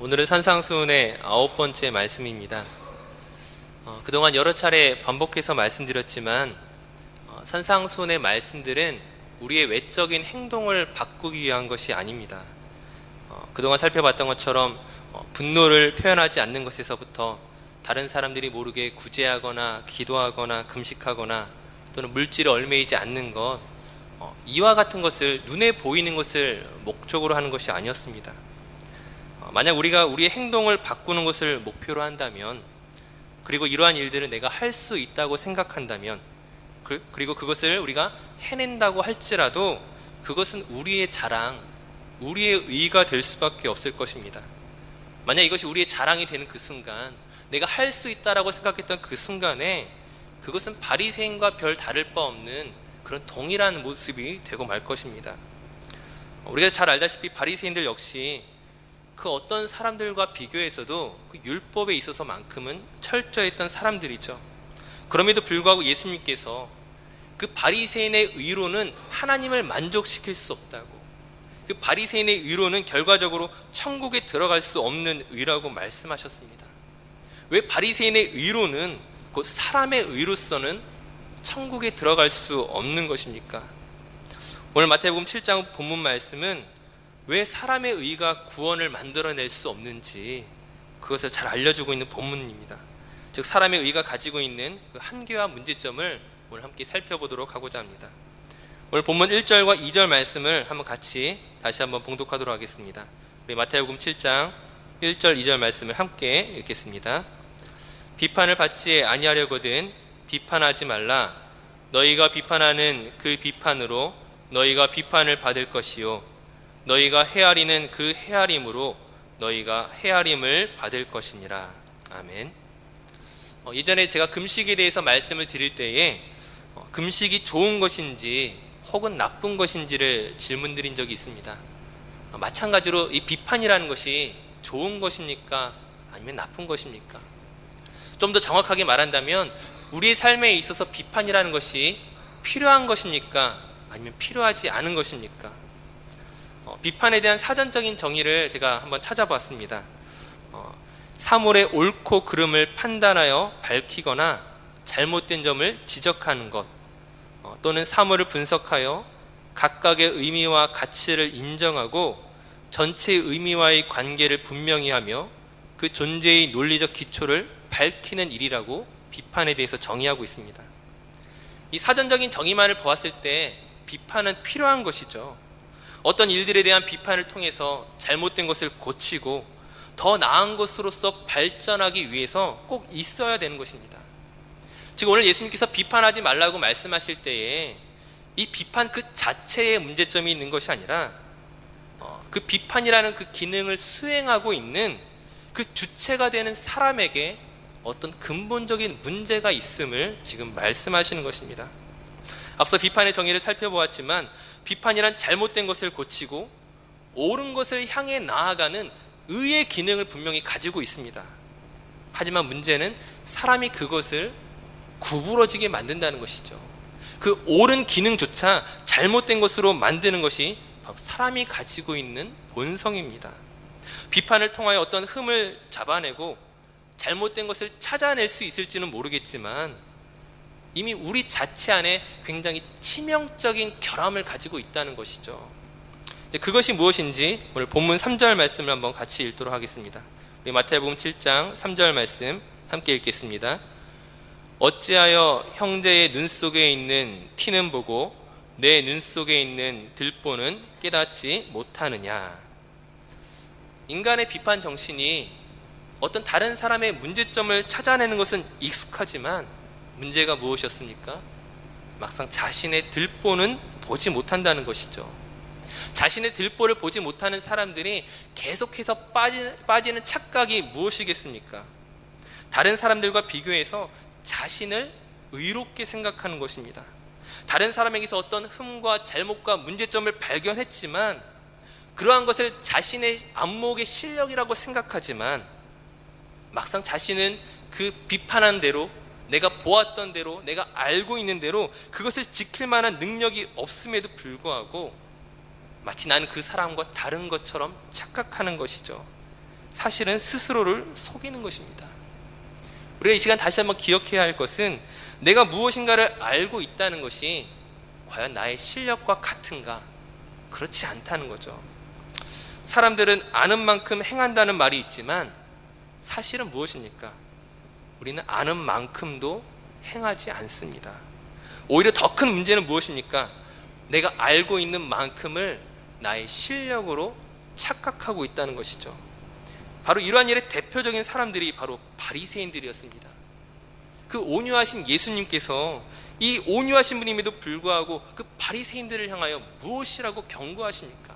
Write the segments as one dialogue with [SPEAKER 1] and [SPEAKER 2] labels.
[SPEAKER 1] 오늘은 산상수훈의 아홉 번째 말씀입니다. 어, 그동안 여러 차례 반복해서 말씀드렸지만 어, 산상수훈의 말씀들은 우리의 외적인 행동을 바꾸기 위한 것이 아닙니다. 어, 그동안 살펴봤던 것처럼 어, 분노를 표현하지 않는 것에서부터 다른 사람들이 모르게 구제하거나 기도하거나 금식하거나 또는 물질에 얼매이지 않는 것 어, 이와 같은 것을 눈에 보이는 것을 목적으로 하는 것이 아니었습니다. 어, 만약 우리가 우리의 행동을 바꾸는 것을 목표로 한다면 그리고 이러한 일들을 내가 할 수 있다고 생각한다면 그, 리고 그것을 우리가 해낸다고 할지라도 그것은 우리의 자랑, 우리의 의가 될 수밖에 없을 것입니다. 만약 이것이 우리의 자랑이 되는 그 순간 내가 할 수 있다라고 생각했던 그 순간에 그것은 바리새인과 별 다를 바 없는 그런 동일한 모습이 되고 말 것입니다. 우리가 잘 알다시피 바리새인들 역시 그 어떤 사람들과 비교해서도 그 율법에 있어서만큼은 철저했던 사람들이죠. 그럼에도 불구하고 예수님께서 그 바리새인의 의로는 하나님을 만족시킬 수 없다고. 그 바리새인의 의로는 결과적으로 천국에 들어갈 수 없는 의라고 말씀하셨습니다. 왜 바리새인의 의로는 그 사람의 의로서는 천국에 들어갈 수 없는 것입니까? 오늘 마태복음 7장 본문 말씀은 왜 사람의 의가 구원을 만들어낼 수 없는지 그것을 잘 알려주고 있는 본문입니다. 즉 사람의 의가 가지고 있는 그 한계와 문제점을 오늘 함께 살펴보도록 하고자 합니다. 오늘 본문 1절과 2절 말씀을 한번 같이 다시 한번 봉독하도록 하겠습니다. 우리 마태복음 7장 1절 2절 말씀을 함께 읽겠습니다. 비판을 받지 아니하려거든 비판하지 말라 너희가 비판하는 그 비판으로 너희가 비판을 받을 것이요 너희가 헤아리는 그 헤아림으로 너희가 헤아림을 받을 것이니라 아멘. 어, 예전에 제가 금식에 대해서 말씀을 드릴 때에 어, 금식이 좋은 것인지 혹은 나쁜 것인지를 질문드린 적이 있습니다. 어, 마찬가지로 이 비판이라는 것이 좋은 것입니까? 아니면 나쁜 것입니까? 좀 더 정확하게 말한다면 우리의 삶에 있어서 비판이라는 것이 필요한 것입니까? 아니면 필요하지 않은 것입니까? 어, 비판에 대한 사전적인 정의를 제가 한번 찾아봤습니다. 어, 사물의 옳고 그름을 판단하여 밝히거나 잘못된 점을 지적하는 것, 어, 또는 사물을 분석하여 각각의 의미와 가치를 인정하고 전체의 의미와의 관계를 분명히 하며 그 존재의 논리적 기초를 밝히는 일이라고 비판에 대해서 정의하고 있습니다. 이 사전적인 정의만을 보았을 때 비판은 필요한 것이죠. 어떤 일들에 대한 비판을 통해서 잘못된 것을 고치고 더 나은 것으로서 발전하기 위해서 꼭 있어야 되는 것입니다. 즉 오늘 예수님께서 비판하지 말라고 말씀하실 때에 이 비판 그 자체에 문제점이 있는 것이 아니라 어, 그 비판이라는 그 기능을 수행하고 있는 그 주체가 되는 사람에게 어떤 근본적인 문제가 있음을 지금 말씀하시는 것입니다. 앞서 비판의 정의를 살펴보았지만 비판이란 잘못된 것을 고치고 옳은 것을 향해 나아가는 의의 기능을 분명히 가지고 있습니다. 하지만 문제는 사람이 그것을 구부러지게 만든다는 것이죠. 그 옳은 기능조차 잘못된 것으로 만드는 것이 바로 사람이 가지고 있는 본성입니다. 비판을 통하여 어떤 흠을 잡아내고 잘못된 것을 찾아낼 수 있을지는 모르겠지만 이미 우리 자체 안에 굉장히 치명적인 결함을 가지고 있다는 것이죠. 그것이 무엇인지 오늘 본문 3절 말씀을 한번 같이 읽도록 하겠습니다. 우리 마태복음 7장 3절 말씀 함께 읽겠습니다. 어찌하여 형제의 눈 속에 있는 티는 보고 내 눈 속에 있는 들보는 깨닫지 못하느냐? 인간의 비판 정신이 어떤 다른 사람의 문제점을 찾아내는 것은 익숙하지만 문제가 무엇이었습니까? 막상 자신의 들보는 보지 못한다는 것이죠. 자신의 들보를 보지 못하는 사람들이 계속해서 빠지, 빠지는 착각이 무엇이겠습니까? 다른 사람들과 비교해서 자신을 의롭게 생각하는 것입니다. 다른 사람에게서 어떤 흠과 잘못과 문제점을 발견했지만 그러한 것을 자신의 안목의 실력이라고 생각하지만 막상 자신은 그 비판한 대로 내가 보았던 대로 내가 알고 있는 대로 그것을 지킬 만한 능력이 없음에도 불구하고 마치 나는 그 사람과 다른 것처럼 착각하는 것이죠. 사실은 스스로를 속이는 것입니다. 우리가 이 시간 다시 한번 기억해야 할 것은 내가 무엇인가를 알고 있다는 것이 과연 나의 실력과 같은가? 그렇지 않다는 거죠. 사람들은 아는 만큼 행한다는 말이 있지만 사실은 무엇입니까? 우리는 아는 만큼도 행하지 않습니다. 오히려 더 큰 문제는 무엇입니까? 내가 알고 있는 만큼을 나의 실력으로 착각하고 있다는 것이죠. 바로 이러한 일의 대표적인 사람들이 바로 바리새인들이었습니다. 그 온유하신 예수님께서 이 온유하신 분임에도 불구하고 그 바리새인들을 향하여 무엇이라고 경고하십니까?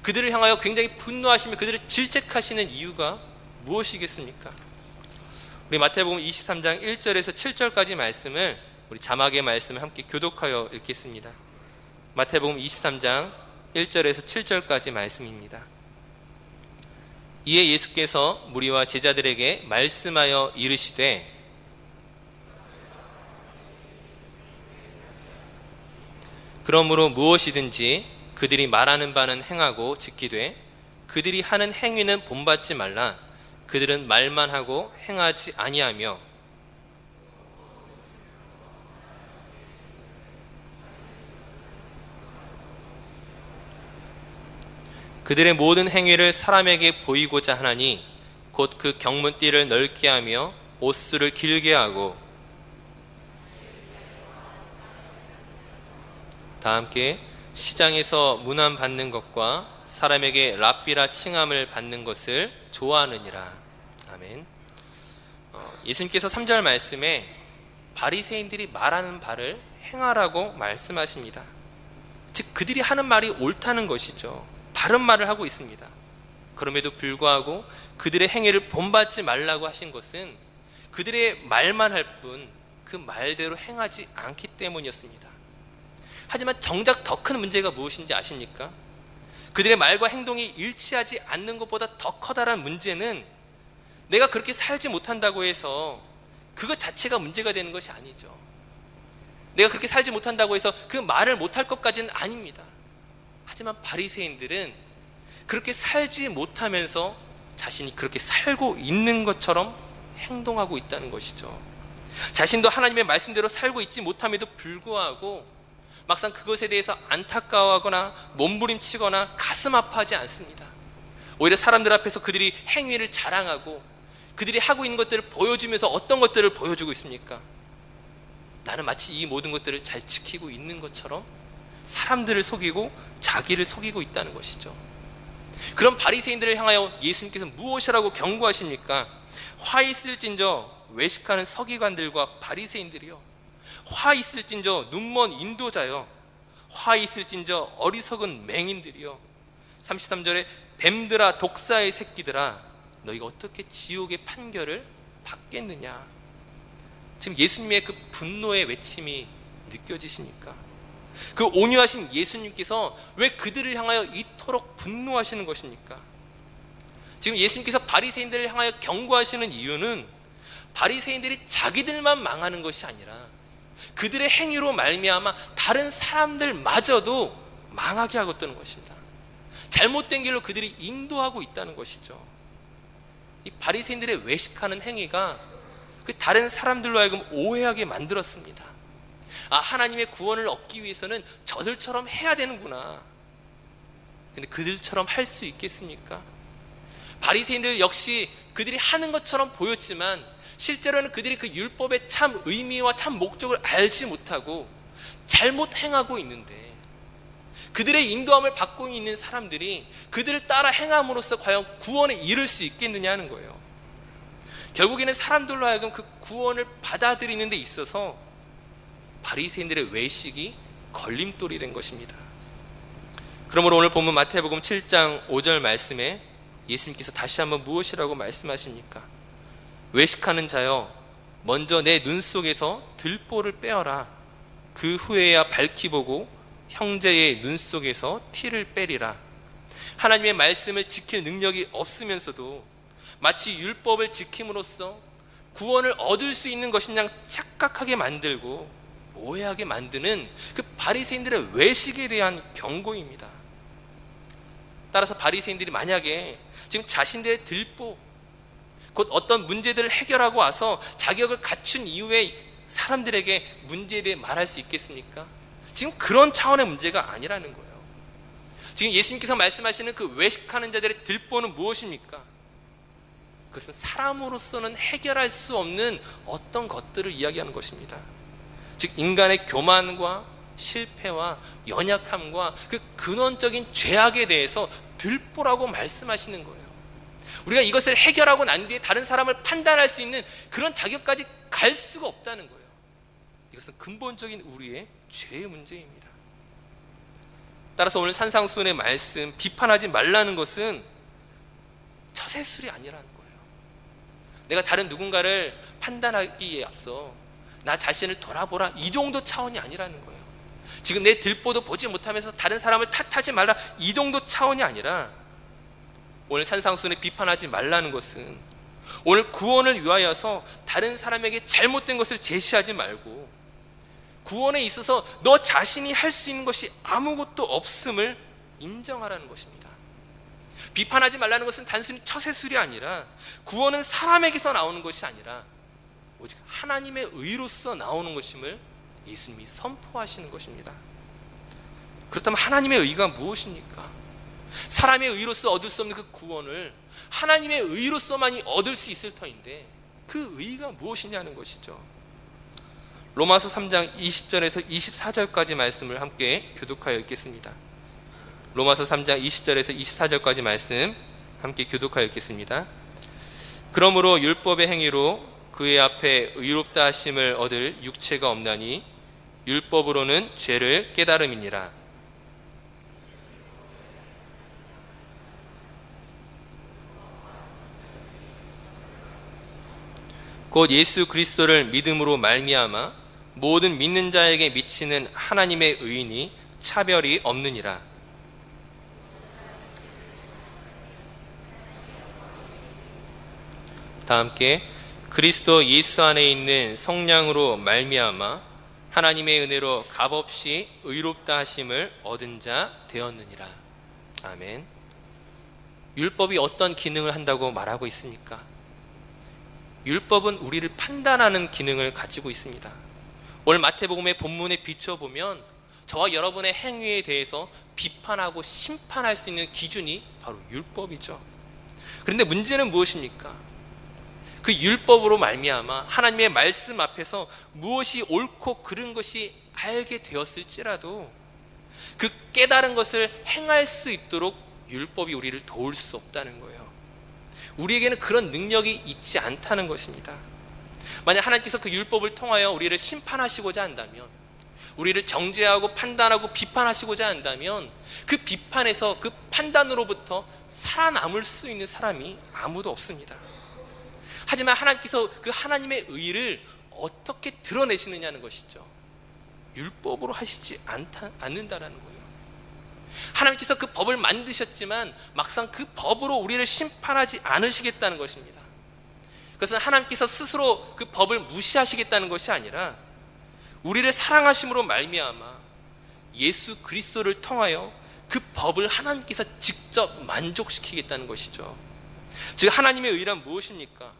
[SPEAKER 1] 그들을 향하여 굉장히 분노하시며 그들을 질책하시는 이유가 무엇이겠습니까? 우리 마태복음 23장 1절에서 7절까지 말씀을 우리 자막의 말씀을 함께 교독하여 읽겠습니다. 마태복음 23장 1절에서 7절까지 말씀입니다. 이에 예수께서 무리와 제자들에게 말씀하여 이르시되 그러므로 무엇이든지 그들이 말하는 바는 행하고 지키되 그들이 하는 행위는 본받지 말라 그들은 말만 하고 행하지 아니하며 그들의 모든 행위를 사람에게 보이고자 하나니 곧 그 경문띠를 넓게 하며 옷수를 길게 하고 다 함께 시장에서 문안 받는 것과 사람에게 랍비라 칭함을 받는 것을 좋아하느니라. 아멘. 어, 예수님께서 3절 말씀에 바리새인들이 말하는 바를 행하라고 말씀하십니다. 즉 그들이 하는 말이 옳다는 것이죠. 바른 말을 하고 있습니다. 그럼에도 불구하고 그들의 행위를 본받지 말라고 하신 것은 그들의 말만 할 뿐 그 말대로 행하지 않기 때문이었습니다. 하지만 정작 더 큰 문제가 무엇인지 아십니까? 그들의 말과 행동이 일치하지 않는 것보다 더 커다란 문제는 내가 그렇게 살지 못한다고 해서 그것 자체가 문제가 되는 것이 아니죠. 내가 그렇게 살지 못한다고 해서 그 말을 못할 것까지는 아닙니다. 하지만 바리새인들은 그렇게 살지 못하면서 자신이 그렇게 살고 있는 것처럼 행동하고 있다는 것이죠. 자신도 하나님의 말씀대로 살고 있지 못함에도 불구하고 막상 그것에 대해서 안타까워하거나 몸부림치거나 가슴 아파하지 않습니다. 오히려 사람들 앞에서 그들이 행위를 자랑하고 그들이 하고 있는 것들을 보여주면서 어떤 것들을 보여주고 있습니까? 나는 마치 이 모든 것들을 잘 지키고 있는 것처럼 사람들을 속이고 자기를 속이고 있다는 것이죠. 그런 바리새인들을 향하여 예수님께서 무엇이라고 경고하십니까? 화 있을진저 외식하는 서기관들과 바리새인들이요. 화 있을진저 눈먼 인도자요. 화 있을진저 어리석은 맹인들이요. 33절에 뱀들아 독사의 새끼들아 너희가 어떻게 지옥의 판결을 받겠느냐. 지금 예수님의 그 분노의 외침이 느껴지십니까? 그 온유하신 예수님께서 왜 그들을 향하여 이토록 분노하시는 것입니까? 지금 예수님께서 바리새인들을 향하여 경고하시는 이유는 바리새인들이 자기들만 망하는 것이 아니라 그들의 행위로 말미암아 다른 사람들마저도 망하게 하고 있다는 것입니다. 잘못된 길로 그들이 인도하고 있다는 것이죠. 이 바리새인들의 외식하는 행위가 그 다른 사람들로 하여금 오해하게 만들었습니다. 아 하나님의 구원을 얻기 위해서는 저들처럼 해야 되는구나. 근데 그들처럼 할 수 있겠습니까? 바리새인들 역시 그들이 하는 것처럼 보였지만 실제로는 그들이 그 율법의 참 의미와 참 목적을 알지 못하고 잘못 행하고 있는데 그들의 인도함을 받고 있는 사람들이 그들을 따라 행함으로써 과연 구원에 이를 수 있겠느냐 하는 거예요. 결국에는 사람들로 하여금 그 구원을 받아들이는 데 있어서 바리새인들의 외식이 걸림돌이 된 것입니다. 그러므로 오늘 본문 마태복음 7장 5절 말씀에 예수님께서 다시 한번 무엇이라고 말씀하십니까? 외식하는 자여 먼저 내 눈 속에서 들보를 빼어라 그 후에야 밝히 보고 형제의 눈 속에서 티를 빼리라 하나님의 말씀을 지킬 능력이 없으면서도 마치 율법을 지킴으로써 구원을 얻을 수 있는 것이냐 착각하게 만들고 오해하게 만드는 그 바리새인들의 외식에 대한 경고입니다. 따라서 바리새인들이 만약에 지금 자신들의 들보, 곧 어떤 문제들을 해결하고 와서 자격을 갖춘 이후에 사람들에게 문제에 대해 말할 수 있겠습니까? 지금 그런 차원의 문제가 아니라는 거예요. 지금 예수님께서 말씀하시는 그 외식하는 자들의 들보는 무엇입니까? 그것은 사람으로서는 해결할 수 없는 어떤 것들을 이야기하는 것입니다. 즉 인간의 교만과 실패와 연약함과 그 근원적인 죄악에 대해서 들보라고 말씀하시는 거예요. 우리가 이것을 해결하고 난 뒤에 다른 사람을 판단할 수 있는 그런 자격까지 갈 수가 없다는 거예요. 이것은 근본적인 우리의 죄의 문제입니다. 따라서 오늘 산상수훈의 말씀 비판하지 말라는 것은 처세술이 아니라는 거예요. 내가 다른 누군가를 판단하기에 앞서 나 자신을 돌아보라 이 정도 차원이 아니라는 거예요. 지금 내 들보도 보지 못하면서 다른 사람을 탓하지 말라 이 정도 차원이 아니라 오늘 산상순에 비판하지 말라는 것은 오늘 구원을 위하여서 다른 사람에게 잘못된 것을 제시하지 말고 구원에 있어서 너 자신이 할 수 있는 것이 아무것도 없음을 인정하라는 것입니다. 비판하지 말라는 것은 단순히 처세술이 아니라 구원은 사람에게서 나오는 것이 아니라 오직 하나님의 의로서 나오는 것임을 예수님이 선포하시는 것입니다. 그렇다면 하나님의 의가 무엇입니까? 사람의 의로서 얻을 수 없는 그 구원을 하나님의 의로서만이 얻을 수 있을 터인데 그 의가 무엇이냐는 것이죠. 로마서 3장 20절에서 24절까지 말씀을 함께 교독하여 읽겠습니다. 로마서 3장 20절에서 24절까지 말씀 함께 교독하여 읽겠습니다. 그러므로 율법의 행위로 그의 앞에 의롭다 하심을 얻을 육체가 없나니 율법으로는 죄를 깨달음이니라. 곧 예수 그리스도를 믿음으로 말미암아 모든 믿는 자에게 미치는 하나님의 의인이 차별이 없느니라. 다 함께 그리스도 예수 안에 있는 성령으로 말미암아 하나님의 은혜로 값없이 의롭다 하심을 얻은 자 되었느니라. 아멘. 율법이 어떤 기능을 한다고 말하고 있습니까? 율법은 우리를 판단하는 기능을 가지고 있습니다. 오늘 마태복음의 본문에 비춰 보면 저와 여러분의 행위에 대해서 비판하고 심판할 수 있는 기준이 바로 율법이죠. 그런데 문제는 무엇입니까? 그 율법으로 말미암아 하나님의 말씀 앞에서 무엇이 옳고 그른 것이 알게 되었을지라도 그 깨달은 것을 행할 수 있도록 율법이 우리를 도울 수 없다는 거예요. 우리에게는 그런 능력이 있지 않다는 것입니다. 만약 하나님께서 그 율법을 통하여 우리를 심판하시고자 한다면, 우리를 정죄하고 판단하고 비판하시고자 한다면, 그 비판에서 그 판단으로부터 살아남을 수 있는 사람이 아무도 없습니다. 하지만 하나님께서 그 하나님의 의를 어떻게 드러내시느냐는 것이죠. 율법으로 하시지 않다, 않는다라는 거예요. 하나님께서 그 법을 만드셨지만 막상 그 법으로 우리를 심판하지 않으시겠다는 것입니다. 그것은 하나님께서 스스로 그 법을 무시하시겠다는 것이 아니라 우리를 사랑하심으로 말미암아 예수 그리스도를 통하여 그 법을 하나님께서 직접 만족시키겠다는 것이죠. 즉 하나님의 의란 무엇입니까?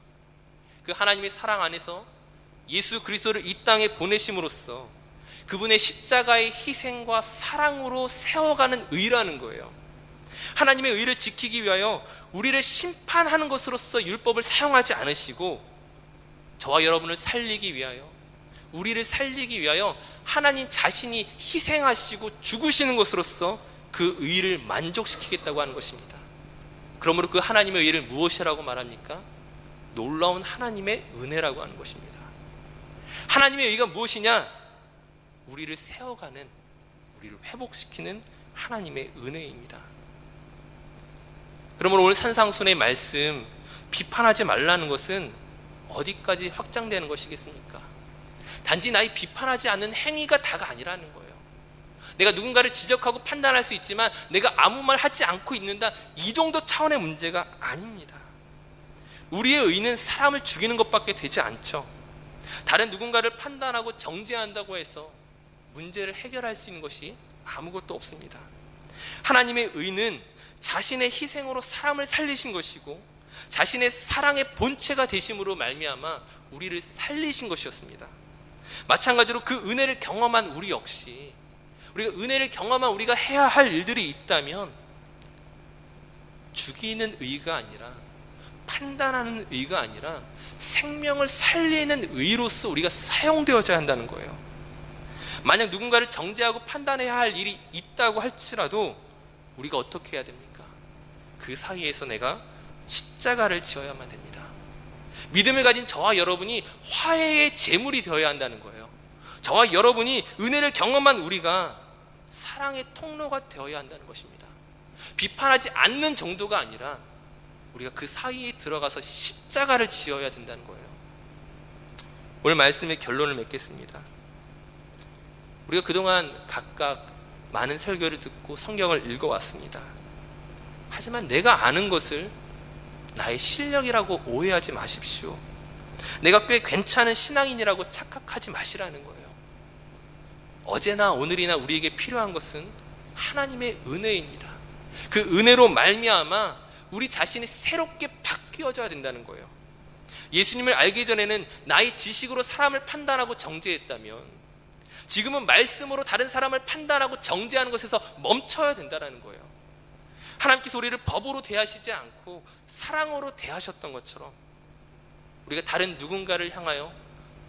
[SPEAKER 1] 그 하나님의 사랑 안에서 예수 그리스도를 이 땅에 보내심으로써 그분의 십자가의 희생과 사랑으로 세워가는 의라는 거예요. 하나님의 의를 지키기 위하여 우리를 심판하는 것으로서 율법을 사용하지 않으시고 저와 여러분을 살리기 위하여 우리를 살리기 위하여 하나님 자신이 희생하시고 죽으시는 것으로서 그 의를 만족시키겠다고 하는 것입니다. 그러므로 그 하나님의 의를 무엇이라고 말합니까? 놀라운 하나님의 은혜라고 하는 것입니다. 하나님의 의가 무엇이냐? 우리를 세워가는, 우리를 회복시키는 하나님의 은혜입니다. 그러면 오늘 산상순의 말씀 비판하지 말라는 것은 어디까지 확장되는 것이겠습니까? 단지 나의 비판하지 않는 행위가 다가 아니라는 거예요. 내가 누군가를 지적하고 판단할 수 있지만 내가 아무 말 하지 않고 있는다 이 정도 차원의 문제가 아닙니다. 우리의 의는 사람을 죽이는 것밖에 되지 않죠. 다른 누군가를 판단하고 정죄한다고 해서 문제를 해결할 수 있는 것이 아무것도 없습니다. 하나님의 의는 자신의 희생으로 사람을 살리신 것이고 자신의 사랑의 본체가 되심으로 말미암아 우리를 살리신 것이었습니다. 마찬가지로 그 은혜를 경험한 우리 역시 우리가 은혜를 경험한 우리가 해야 할 일들이 있다면 죽이는 의가 아니라 판단하는 의가 아니라 생명을 살리는 의로서 우리가 사용되어져야 한다는 거예요. 만약 누군가를 정죄하고 판단해야 할 일이 있다고 할지라도 우리가 어떻게 해야 됩니까? 그 사이에서 내가 십자가를 지어야만 됩니다. 믿음을 가진 저와 여러분이 화해의 제물이 되어야 한다는 거예요. 저와 여러분이 은혜를 경험한 우리가 사랑의 통로가 되어야 한다는 것입니다. 비판하지 않는 정도가 아니라 우리가 그 사이에 들어가서 십자가를 지어야 된다는 거예요. 오늘 말씀의 결론을 맺겠습니다. 우리가 그동안 각각 많은 설교를 듣고 성경을 읽어왔습니다. 하지만 내가 아는 것을 나의 실력이라고 오해하지 마십시오. 내가 꽤 괜찮은 신앙인이라고 착각하지 마시라는 거예요. 어제나 오늘이나 우리에게 필요한 것은 하나님의 은혜입니다. 그 은혜로 말미암아 우리 자신이 새롭게 바뀌어져야 된다는 거예요. 예수님을 알기 전에는 나의 지식으로 사람을 판단하고 정죄했다면 지금은 말씀으로 다른 사람을 판단하고 정죄하는 것에서 멈춰야 된다는 거예요. 하나님께서 우리를 법으로 대하시지 않고 사랑으로 대하셨던 것처럼 우리가 다른 누군가를 향하여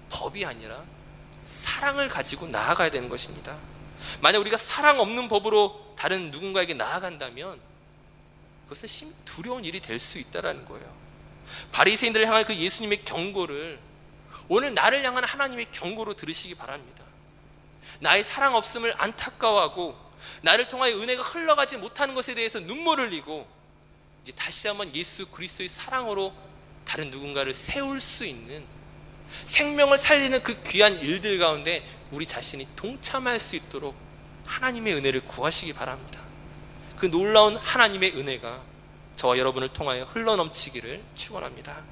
[SPEAKER 1] 법이 아니라 사랑을 가지고 나아가야 되는 것입니다. 만약 우리가 사랑 없는 법으로 다른 누군가에게 나아간다면 그것은 심 두려운 일이 될 수 있다라는 거예요. 바리새인들을 향한 그 예수님의 경고를 오늘 나를 향한 하나님의 경고로 들으시기 바랍니다. 나의 사랑 없음을 안타까워하고 나를 통하여 은혜가 흘러가지 못하는 것에 대해서 눈물을 흘리고 이제 다시 한번 예수 그리스도의 사랑으로 다른 누군가를 세울 수 있는 생명을 살리는 그 귀한 일들 가운데 우리 자신이 동참할 수 있도록 하나님의 은혜를 구하시기 바랍니다. 그 놀라운 하나님의 은혜가 저와 여러분을 통하여 흘러넘치기를 축원합니다.